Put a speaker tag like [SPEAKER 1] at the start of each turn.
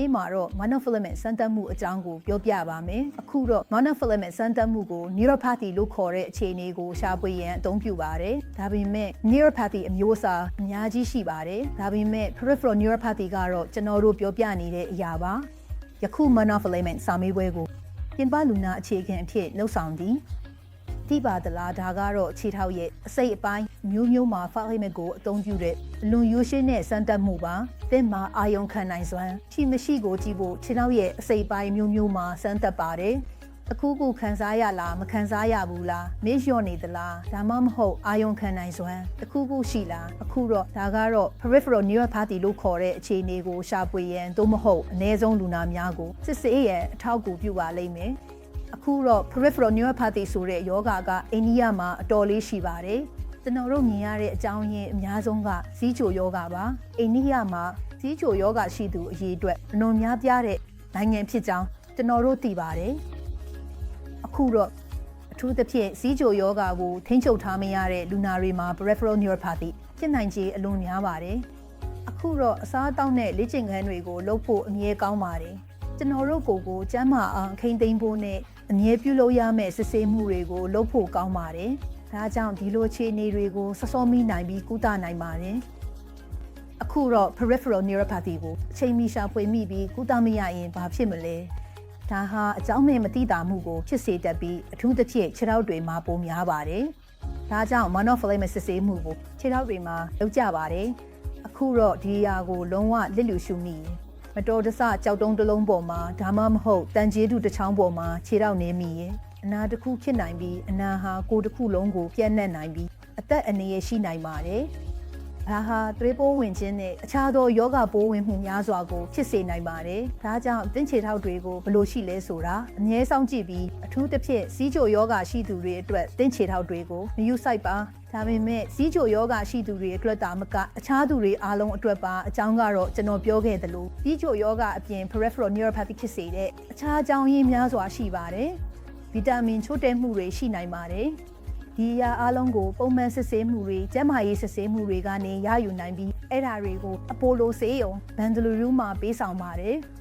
[SPEAKER 1] နေ့မှာတော့ monofilament စမ်းသပ်မှုအကြောင်းကိုပြောပြပါမယ်အခုတော့ monofilament စမ်းသပ်မှုကို neuropathy လို့ခေါ်တဲ့အခြေအနေကိုရှာဖွေရန်အသုံးပြုပါတယ်ဒါပေမဲ့ neuropathy အမျိုးအစားအများကြီးရှိပါတယ်ဒါပေမဲ့ peripheral neuropathy ကတော့ကျွန်တော်တို့ပြောပြနေတဲ့အရာပါယခု monofilament စာမေးပွဲကိုပြင်ပလူနာအခြေခံအဖြစ်လှုပ်ဆောင်သည် တိပါတလားဒါကတော့ခြေထောက်ရဲ့အစိတ်အပိုင်းမျိုးမျိုးမှာ filament ကိုအသုံးပြုတဲ့အလွန်ရိုးရှင်းတဲ့စမ်းသပ်မှုပါသင်မှာအာယုံခံနိုင်စွမ်းရှိမရှိကိုကြည့်ဖို့ခြေထောက်ရဲ့အစိတ်အပိုင်းမျိုးမျိုးမှာစမ်းသပ်ပါတယ်အခုခုခံစားရလားမခံစားရဘူးလားမေ့လျော့နေသလားဒါမှမဟုတ်အာယုံခံနိုင်စွမ်းတစ်ခုခုရှိလားအခုတော့ဒါကတော့ peripheral neuropathy လို့ခေါ်တဲ့အခြေအနေကိုရှာဖွေရန်သို့မဟုတ်အ ਨੇ ဆုံးလူနာများကိုစစ်ဆေးရန်အထောက်အကူပြုပါလိမ့်မယ် အခုတော့ peripheral neuropathy ဆိုတဲ့ယောဂကအိန္ဒိယမှာအတော်လေးရှိပါတယ်ကျွန်တော်တို့မြင်ရတဲ့အကြောင်းရင်းအများဆုံးကဇီးချိုယောဂပါအိန္ဒိယမှာဇီးချိုယောဂရှိသူအရေးအတွက်အလွန်များပြားတဲ့နိုင်ငံဖြစ်ကြောင်းကျွန်တော်တို့သိပါတယ်အခုတော့အထူးသဖြင့်ဇီးချိုယောဂကိုထိန်းချုပ်ထားမရတဲ့လူနာတွေမှာ peripheral neuropathy ဖြစ်နိုင်ခြေအလွန်များပါတယ်အခုတော့အစားအသောက်နဲ့လေ့ကျင့်ခန်းတွေကိုလုပ်ဖို့အမြဲကောင်းပါတယ်ကျွန်တော်တို့ကိုယ်ကိုကျန်းမာအောင်ခိမ့်သိမ်းဖို့နဲ့ အမြဲပြုလုပ်ရမယ့်စစ်ဆေးမှုတွေကိုလုပ်ဖို့ကောင်းပါတယ်ဒါကြောင့်ဒီလိုအခြေအနေတွေကိုစောစောမိနိုင်ပြီးကုသနိုင်ပါတယ်အခုတော့ peripheral neuropathy ကိုအချိန်မီရှာဖွေမိပြီးကုသမရရင်ဘာဖြစ်မလဲဒါဟာအကြောင်းမဲ့မသိတာမှုကိုဖြစ်စေတတ်ပြီးအထူးသဖြင့်ခြေထောက်တွေမှာပိုများပါတယ်ဒါကြောင့် monofilament စစ်ဆေးမှုကိုခြေထောက်တွေမှာလုပ်ကြပါတယ်အခုတော့ဒီအရာကိုလုံးဝလစ်လျူရှုမိရင် မတော်တဆကြောက်တုံးတစ်လုံးပေါ်မှာဒါမှမဟုတ်တန်ကျေးတူတစ်ချောင်းပေါ်မှာခြေထောက်နေမိရင်အနာတစ်ခုဖြစ်နိုင်ပြီးအနာဟာကိုယ်တစ်ခုလုံးကိုပြန့်နှံ့နိုင်ပြီးအသက်အန္တရာယ်ရှိနိုင်ပါတယ်။ ဒါဟာသွေးပိုးဝင်ခြင်းနဲ့အခြားသောယောဂပိုးဝင်မှုများစွာကိုဖြစ်စေနိုင်ပါတယ်။ဒါကြောင့်သင်ခြေထောက်တွေကိုဘယ်လိုရှိလဲဆိုတာအမြဲစောင့်ကြည့်ပြီးအထူးသဖြင့်စီးချိုယောဂရှိသူတွေအတွက်သင်ခြေထောက်တွေကိုမယူဆိုင်ပါ။ဒါပေမဲ့စီးချိုယောဂရှိသူတွေအတွက်တာမကအခြားသူတွေအားလုံးအတွက်ပါအကြောင်းကတော့ကျွန်တော်ပြောခဲ့သလိုစီးချိုယောဂအပြင် peripheral neuropathy ဖြစ်စေတဲ့အခြားအကြောင်းရင်းများစွာရှိပါတယ်။ဗီတာမင်ချို့တဲ့မှုတွေရှိနိုင်ပါတယ်။ ဒီအရာအလုံးကိုပုံမှန်စစ်ဆေးမှုတွေကျန်းမာရေးစစ်ဆေးမှုတွေကနေရယူနိုင်ပြီးအဲ့ဒါတွေကိုအပိုလိုဆေးရုံဘန်ဒလူရူမှာပေးဆောင်ပါတယ်။